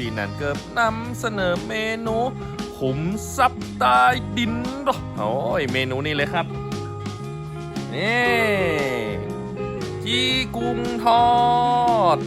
ปีนั้นเกิบนำเสนอเมนูขุมทรัพย์ใต้ดินเหรอโอ้ยเมนูนี้เลยครับ นี่จีกุ้งทอด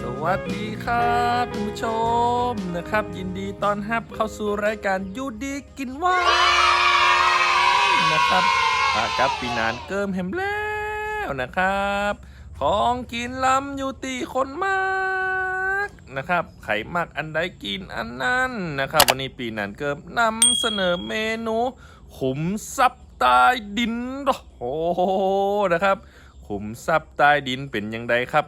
สวัสดีครับผู้ชมนะครับ ยินดีต้อนรับเข้าสู่รายการยูดีกินว่านนะครับ ปากับปีนานเกิมแฮมแล้วนะครับ ของกินล้ำอยู่ตีคนมากนะครับ ไขมากอันใดกินอันนั้นนะครับ วันนี้ปีนานเกิมนำเสนอเมนูขุมทรัพย์ใต้ดินหรอโอ้โหนะครับขุมทรัพย์ใต้ดินเป็นยังไงครับ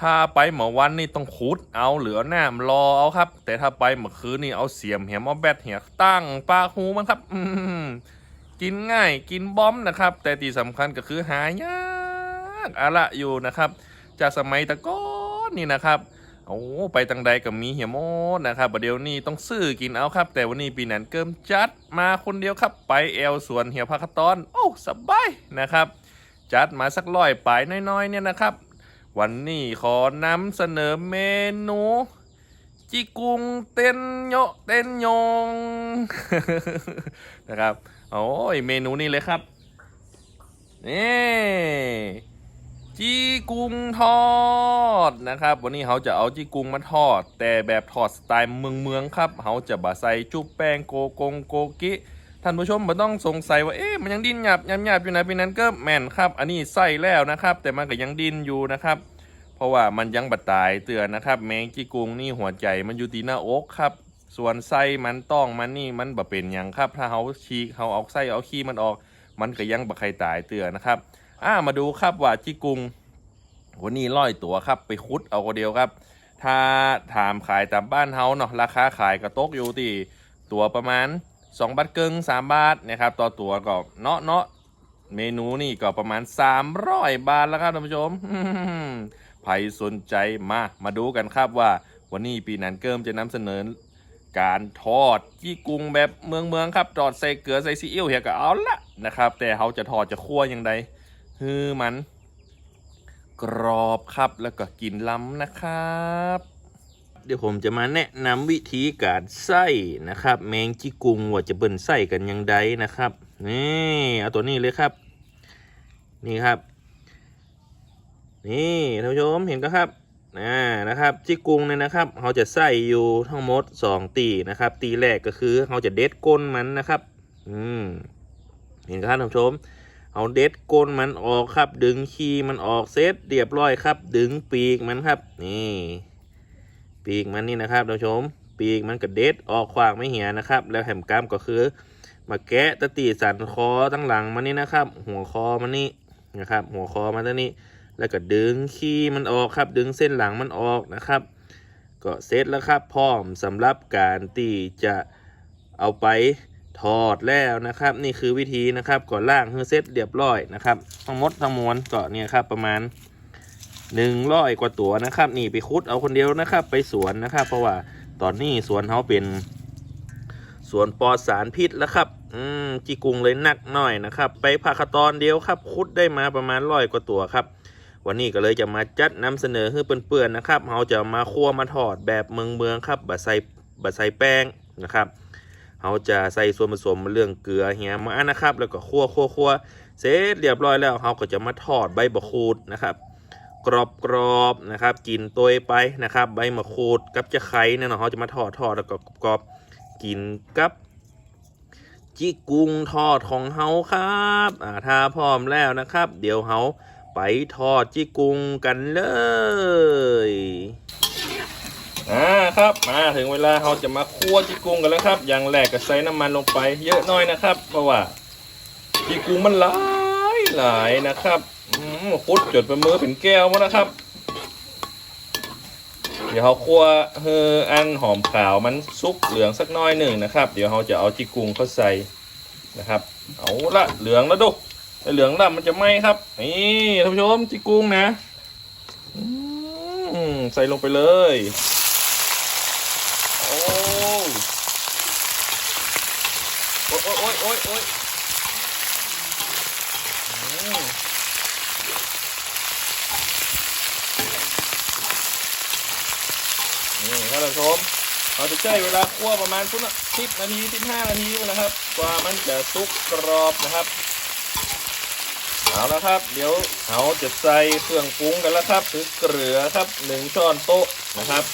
ถ้าไปเมื่อวันนี่ต้องขุดเอาเหลือหน้ามรอเอาครับ แต่ถ้าไปเมื่อคืนนี่เอาเสียมเหียมเอาแบตเหียตั้งปลาหูมันครับ อื กินง่าย กินบอมนะครับ แต่ที่สำคัญก็คือหายากอะละอยู่นะครับ จากสมัยตะก้อนนี่นะครับโอ้ไปตังใดกับมีเหียโมดนะครับประเดี๋ยวนี้ต้องซื้อกินเอาครับ แต่วันนี้ปีนันเกิมจัดมาคนเดียวครับ ไปแอลสวนเหี่ยวพักตอน โอ้สบายนะครับ จัดมาสักร้อยปลายน้อยๆเนี่ยนะครับ วันนี้ขอนำเสนอเมนูจิกุงเต้นโยเต้นยงนะครับ โอ้ยเมนูนี้เลยครับนี่จีกุ้งทอดนะครับ วันนี้เขาจะเอาจีกุ้งมาทอด แต่แบบทอดสไตล์เมืองเมืองครับเขาจะบะใส่จุบแป้งโกกงโกกิท่านผู้ชมไม่ต้องสงสัยว่าเอ๊ะมันยังดิ้นหยาบหยาบหยาบอยู่นะปีนั้นก็แม่นครับ อันนี้ใส่แล้วนะครับ แต่มันก็ยังดิ้นอยู่นะครับ เพราะว่ามันยังบัดตายเตือนนะครับ แมงจีกุ้งนี่หัวใจมันอยู่ที่หน้าอกครับ ส่วนไส้มันต้องมันนี่มันบ่เป็นอย่างครับ ถ้าเขาชีกเขาเอาไส้เอาขี้มันออก มันก็ยังบ่ใครตายเตือนะครับอ่ามาดูครับว่าจีกุงวันนี้ร้อยตัวครับ ไปคุดเอาคนเดียวครับ ถ้าถามขายตามบ้านเฮาเนาะราคาขายกระตกอยู่ที่ตัวประมาณ2บาทเกิง3บาทนะครับต่อตัวก็เนาะเนาะเมนูนี่ก็ประมาณ 300 บาทแล้วครับท่านผู้ชมใครสนใจมามาดูกันครับว่าวันนี้ปีนันเกิมจะนำเสนอ การทอดจี้กุ้งแบบเมืองเมืองๆครับทอดใส่เกลือใส่ซีอิ๊วเฮียก็เอาละนะครับ แต่เขาจะทอดจะคั่วยังไงคือมัน กรอบครับแล้วก็กินล้ำนะครับ เดี๋ยวผมจะมาแนะนำวิธีการใส่นะครับ แมงจีกุงว่าจะเบิ่นใส่กันยังไงนะครับนี่เอาตัวนี้เลยครับ นี่ครับ นี่ท่านผู้ชมเห็นก็ครับ อ่านะครับจีกุงเนี่ยนะครับเขาจะใส่อยู่ทั้งหมดสองตีนะครับ ตีแรกก็คือเขาจะเด็ดก้นมันนะครับ อืมเห็นครับท่านผู้ชมเอาเด็ดก้นมันออกครับ ดึงขีมันออกเซตเรียบร้อยครับ ดึงปีกมันครับ นี่ ปีกมันนี่นะครับท่านผู้ชม ปีกมันก็เด็ดออกขวากไม่เหี่ยนะครับ แล้วแหมกล้ามก็คือ มาแกะตะตีสันคอตั้งหลังมันนี่นะครับ หัวคอมันนี่นะครับ หัวคอมันตัวนี้ แล้วก็ดึงขี้มันออกครับ ดึงเส้นหลังมันออกนะครับ ก็เสร็จแล้วครับพร้อมสำหรับการตีจะเอาไปทอดแล้วนะครับ นี่คือวิธีนะครับก่อนล่างเพื่อเสร็จเรียบร้อยนะครับทั้งหมดทั้งมวลก็เนี่ยครับประมาณหนึ่งร้อยกว่าตัวนะครับ นี่ไปคุดเอาคนเดียวนะครับ ไปสวนนะครับ เพราะว่าตอนนี้สวนเขาเป็นสวนปลอดสารพิษแล้วครับ อืมจีกุงเลยหนักหน่อยนะครับ ไปผักตอนเดียวครับ คุดได้มาประมาณร้อยกว่าตัวครับ วันนี้ก็เลยจะมาจัดนำเสนอให้เปื่อนๆนะครับเราจะมาคั่วมาทอดแบบเมืองเมืองๆครับบะใส่บะใส่แป้งนะครับเราจะใส่ส่วนผสมเรื่องเกลือเหียมานะครับ แล้วก็คั่วคั่วคั่วเสร็จเรียบร้อยแล้วเราก็จะมาทอดใบมะขูดนะครับ กรอบกรอบๆนะครับกินตัวไปนะครับ ใบมะขูดกับจะไข่เนี่ยเนาะเราจะมาทอดทอดแล้วก็กรอบกินกับจิกุ้งทอดของเฮาครับ อ่าถ้าพร้อมแล้วนะครับ เดี๋ยวเฮา ไปทอดจิกุงกันเลยอ่าครับมาถึงเวลาเราจะมาคั่วจิกุงกันแล้วครับ อย่างแรกก็ใส่น้ำมันลงไป เยอะน่อยนะครับ เพราะว่าจิกุงมันหลายหลายนะครับอืมคุดจดเป็นมือเป็นแก้วมดนะครับ เดี๋ยวเขาคั่วเฮออันหอมขาวมันสุกเหลืองสักน้อยหนึ่งนะครับ เดี๋ยวเราจะเอาจิกุงเข้าใส่นะครับ เอาละเหลืองแล้วดู ไอเหลืองดำมันจะไหมครับ นี่ท่านผู้ชมจิกุ้งนะใส่ลงไปเลย โอ้โอ้ยโอ้ยโอ้ยโอ้ยนี่ท่านผู้ชมเราจะใช้เวลาคั่วประมาณสิบนาทีสิบห้านาทีนะครับ กว่ามันจะสุกกรอบนะครับ เอาละครับ เดี๋ยวเราจะใส่เครื่องปรุงกันแล้วครับคือเกลือครับหนึ่งช้อนโต๊ะนะครับ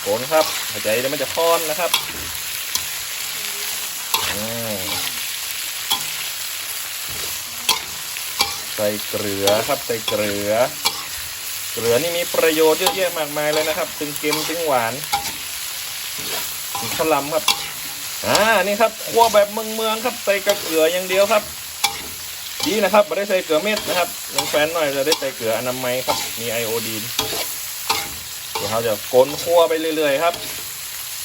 โคนครับหายใจเดี๋ยวมันจะค้อนนะครับใส่เกลือครับใส่เกลือ เกลือนี่มีประโยชน์เยอะแยะมากมายเลยนะครับถึงเค็มถึงหวานขลำครับอ่านี่ครับคั่วแบบเมืองเมืองครับใส่กระเกลืออย่างเดียวครับ ดีนะครับไม่ได้ใส่เกลือเม็ดนะครับลงแฟนหน่อยจะได้ใส่เกลืออนามัยครับ มีไอโอดีนเดี๋ยวเราจะกลนคั่วไปเรื่อยๆครับ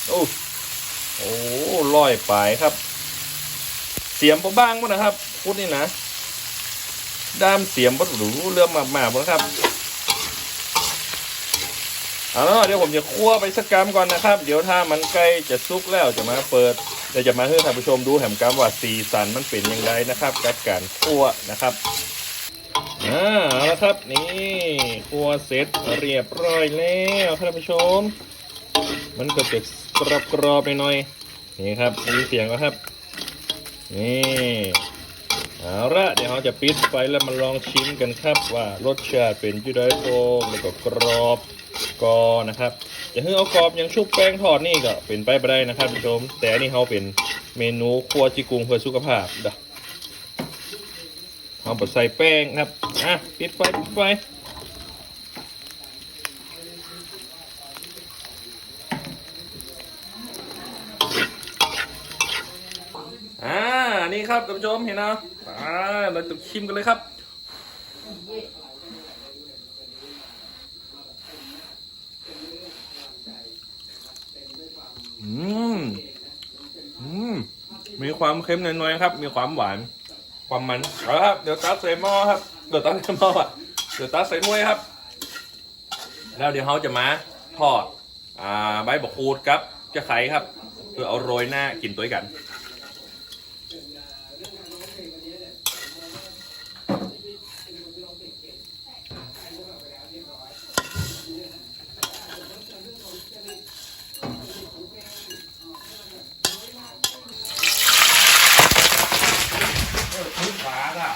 โอ้โอ้ลอยปลายครับ เสียมบ้างมั้งนะครับพูดนี่นะด้ามเสียมพอหรูเรื่องมากๆมั้งครับ เอาละเดี๋ยวผมจะคั่วไปสักกรัมก่อนนะครับ เดี๋ยวถ้ามันใกล้จะสุกแล้วจะมาเปิดเดี๋ยวจะมาให้ท่านผู้ชมดูแหมกรรมว่าสีสันมันเป็นยังไงนะครับกับการคั่วนะครับอ่าเอาละครับนี่คั่วเสร็จเรียบร้อยแล้วท่านผู้ชม มันก็จะกรอบกรอบๆไปหน่อยนี่ครับมีเสียงแล้วครับนี่เอาละเดี๋ยวเราจะปิดไฟแล้วมาลองชิมกันครับว่ารสชาติเป็นจุดได้โฟมแล้วก็กรอบ กอนะครับจะให้เอากรอบอย่างชุบแป้งทอดนี่ก็เป็นไปไปได้นะครับผู้ชม แต่อันนี้เขาเป็นเมนูครัวจิกุงเพื่อสุขภาพเด้อเอาบดใส่แป้งครับอะปิดไฟปิดไฟอ่านี่ครับท่านผู้ชมเห็นนะอ่าเราจะชิมกันเลยครับ อืมอืมมีความเค็มน้อยๆครับ มีความหวาน ความมันเอาละครับ เดี๋ยวตักใส่หม้อครับ เดี๋ยวตักใส่หม้ออะเดี๋ยวตักใส่ถ้วยครับ แล้วเดี๋ยวเขาจะมาทอด อ่า ใบบักคูดครับ จะไข่ครับเพื่อเอาโรยหน้ากินตัวกันฟ้าอะ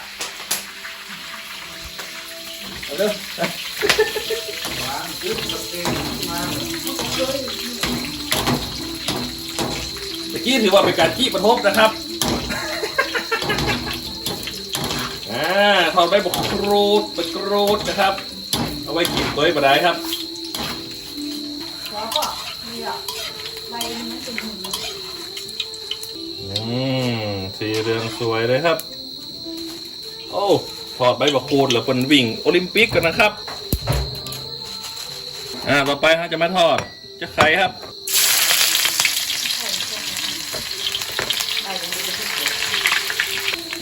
เอาเร็วตะกี้ถือว่าเป็นการขี้ประทบนะครับอ่าทอดใบบกกรูดใบกรูดนะครับ เอาไว้กินตัวบะได้ครับแล้วก็นี่อะใบมันเป็นหินอืมสีเรืองสวยเลยครับ โอ้ ถอดใบบักคูดแล้วเป็นวิ่งโอลิมปิกกันนะครับ อ่า ต่อไปฮะจะมาทอด จะไข่ครับ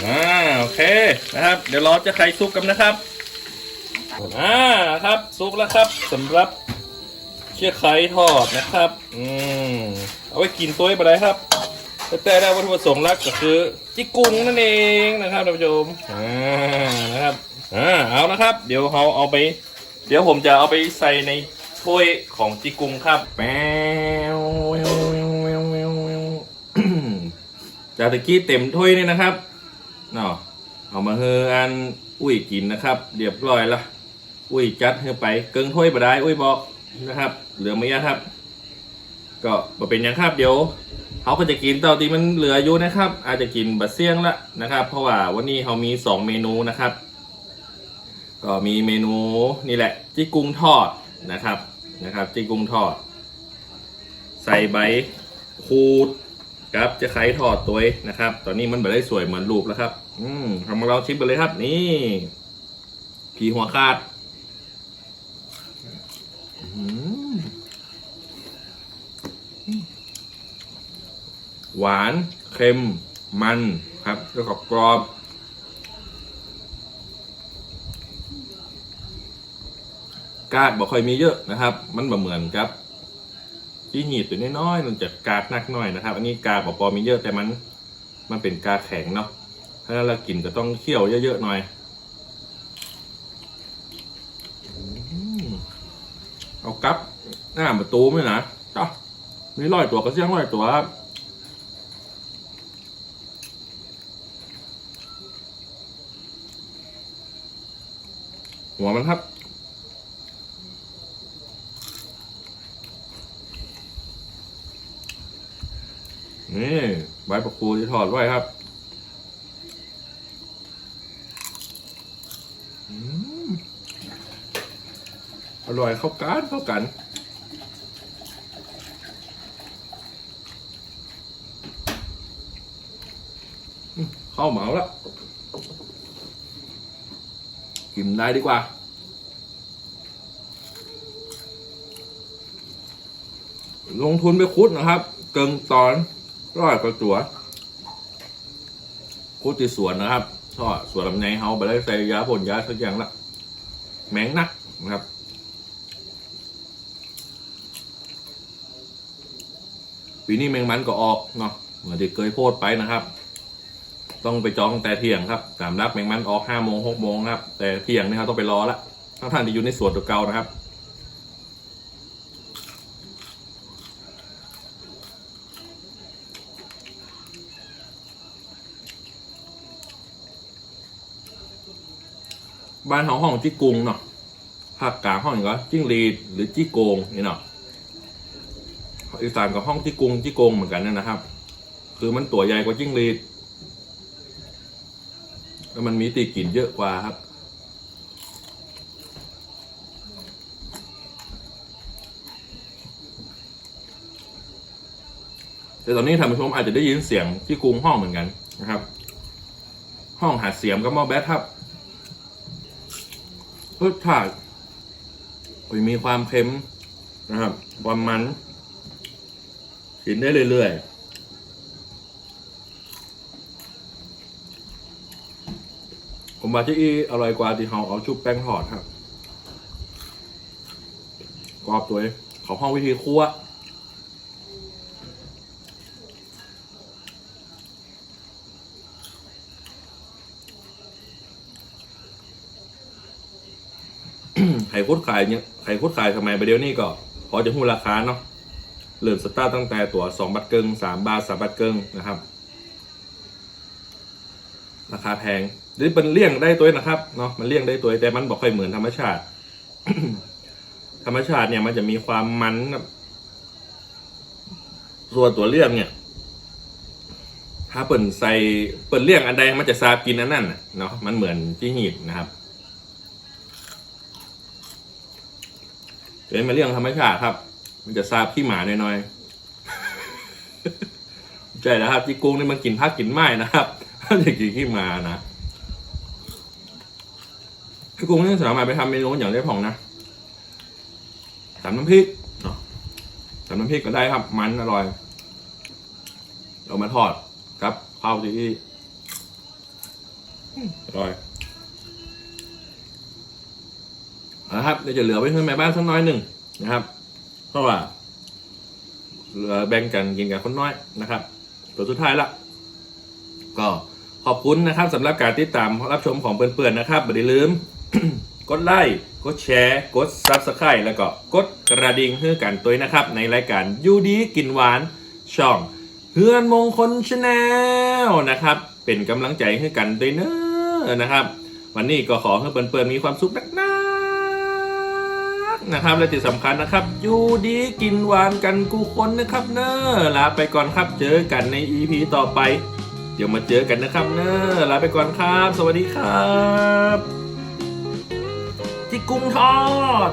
อ่า โอเค นะครับ เดี๋ยวรอจะไข่ซุกกันนะครับ อ่า ครับ ซุกแล้วครับสำหรับเชี่ยไข่ทอดนะครับ อืม เอาไว้กินตัวไปได้ครับ แต่แต่ได้วัตถุประสงค์หลักก็คือจิกกุงนั่นเองนะครับท่านผู้ชมอ่านะครับอ่าเอานะครับ เดี๋ยวเขาเอาไป เดี๋ยวผมจะเอาไปใส่ในถ้วยของจิกุงครับแป๊วแววแววจากตะกี้เต็มถ้วยนี่นะครับเนาะเอามาเฮออันอุ้ยกินนะครับเรียบร้อยละอุ้ยจัดเฮอไปเกิงถ้วยบได้อุ้ยบอกนะครับ เหลือไม่เยอะครับ ก็เป็นหยังครับเดี๋ยว เขาก็จะกินเต่าตีมันเหลืออยู่นะครับ อาจจะกินบะเสี่ยงละนะครับ เพราะว่าวันนี้เขามีสองเมนูนะครับ ก็มีเมนูนี่แหละจีกุ้งทอดนะครับนะครับจีกุ้งทอด ใส่ใบคูดครับจะไข่ทอดตัวนะครับ ตอนนี้มันไม่ได้สวยเหมือนรูปแล้วครับ อืมทำมาเราชิมกันเลยครับ นี่ผีหัวขาดอืม หวาน เค็ม มันครับแล้วก็กรอบกาดบ่ค่อยมีเยอะนะครับ มันบ่เหมือนกับที่หีดตัวน้อยๆมันจะกาดนักหน่อยนะครับ อันนี้กาดบ่พอมีเยอะแต่มัน มันเป็นกาแข็งเนาะถ้าเรากินก็ต้องเคี่ยวเยอะๆหน่อยอเอากับหน้าประตูไหมนะจ้ะมีร้อยตัวก็เสียงร้อยตัวครับ หัวมันครับ นี่ใบประคูที่ถอดไว้ครับอร่อยเข้ากันเข้ากันเข้าเหมาแล้ว กินได้ดีกว่า ลงทุนไปคุดนะครับ เกิงตอนร้อยกว่าตัวคุดที่สวนนะครับทอดสวนลำไยเฮาไปได้ใส่ยาพ่นยาสักอย่างละแมงนักนะครับปีนี้แมงมันก็ออกเนาะเหมือนที่เคยโพดไปนะครับ ต้องไปจองแต่เที่ยงครับตามรับแมงมันออกห้าโมงหกโมงครับ แต่เที่ยงนี่ครับต้องไปรอละทั้งท่านที่อยู่ในสวนตัวเก่านะครับบ้านเขาห้องจี้กุงเนาะภาคกลางห้องก็จิ้งรีดหรือจี้โกงนี่เนาะอีสานกับห้องจี้กุงจี้โกงเหมือนกันนะนะครับ คือมันตัวใหญ่กว่าจิ้งรีด แล้วมันมีตีกลิ่นเยอะกว่าครับ แต่ตอนนี้ท่านผู้ชมอาจจะได้ยินเสียงที่กรุงห้องเหมือนกันนะครับ ห้องหาเสียงกับหมอแบทครับรสชาติมีความเค็มนะครับความมันกินได้เรื่อยๆ ผมว่าที่อีอร่อยกว่าที่เขาเอาชุบแป้งทอดครับกรอบตัวเขาห้องวิธีคั่วไข่คุดขายเนี่ยไข่คุดขายสมัยประเดี๋ยวนี้ก็ พอจะหูราคาเนาะเริ่มสตาร์ตั้งแต่ตัวสองบาทเกิงสามบาทสามบาทเกิงนะครับ ราคาแพงหรือเป็นเลี่ยงได้ตัวนะครับเนาะมันเลี่ยงได้ตัวแต่มันบอกค่อยเหมือนธรรมชาติ ธรรมชาติเนี่ยมันจะมีความมันครับส่วนตัวเลี่ยงเนี่ย ถ้าเปิ่นใส่เปิ่นเลี่ยงอันใดมันจะซาบกินอันนั้นเนาะมันเหมือนที่หีบนะครับเป็นมาเรื่องธรรมชาติครับ มันจะซาบขี้หมาหน่อยๆใช่แล้วครับที่กุ้งนี่มันกินผักกินไม้นะครับ ถ้าจะกินขี้หมานะพี่กุ้งนี่สามารถไปทำเมนูอย่างได้ผ่องนะตำน้ำพริกเนาะตำน้ำพริกก็ได้ครับ มันอร่อย เรามาทอดครับข้าวที่อร่อยนะครับเดี๋ยวจะเหลือไว้ให้แม่บ้านสักน้อยหนึ่งนะครับ เพราะว่าเหลือแบ่งกันกินกับคนน้อยนะครับตัวสุดท้ายละก็ ขอบคุณนะครับสำหรับการติดตามรับชมของเพื่อนๆนะครับอย่าลืม กดไลค์กดแชร์ กดซับสไครต์แล้วก็กดกระดิ่งเพื่อกันตัวนะครับ ในรายการยูดีกินหวานช่องเฮือนมงคลชาแนลนะครับ เป็นกำลังใจให้กันด้วยเนอะนะครับ วันนี้ก็ขอให้เปิดๆมีความสุขนักๆนะครับและที่สำคัญนะครับอยู่ดีกินหวานกันกูคนนะครับ เนอะลาไปก่อนครับเจอกันใน EP ต่อไป เดี๋ยวมาเจอกันนะครับเนอะลาไปก่อนครับ สวัสดีครับ ที่กุ้งทอด